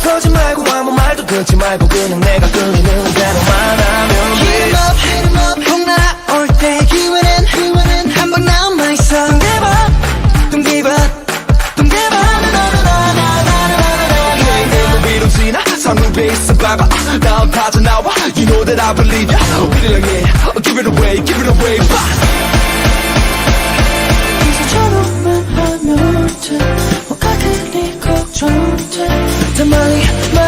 있어 위로 물러서지 말고 아무 말도 듣지 말고 그냥 내가 끌리는 대로만 하면 Hit 'em up, hit 'em up 훅 날아올 때 기회는 기회는 한번 남아 있어 Don't give up, don't give up Don't give up 내 위로 지나 상륙에 있어 봐봐 다음 타자 나와 You know that I believe ya 우리랑 해 Give it away, give it away 봐. 더 멀리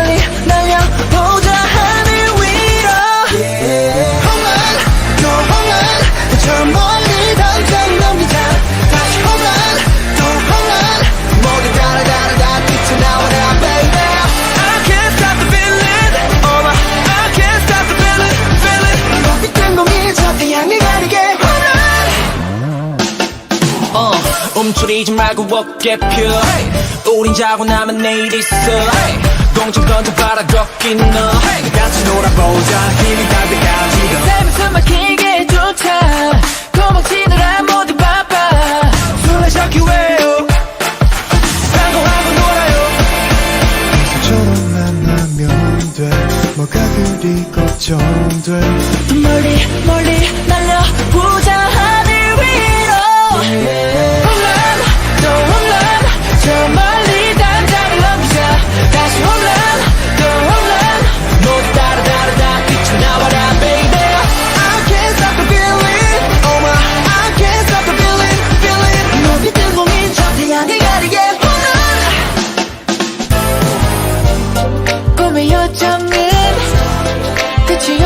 움츠리지 말고 어깨 펴. 우린 자고 나면 내일 있어. 공중 던져봐라 걷긴 너. 같이 놀아보자 힘이 닿을 때까지. 삶은 숨 막히게 쫓아. 도망치느라 모두 바빠. 술래 잡기 왜요. 방송하고 놀아요. 처럼 만나면 돼. 뭐가 그리 걱정돼 같이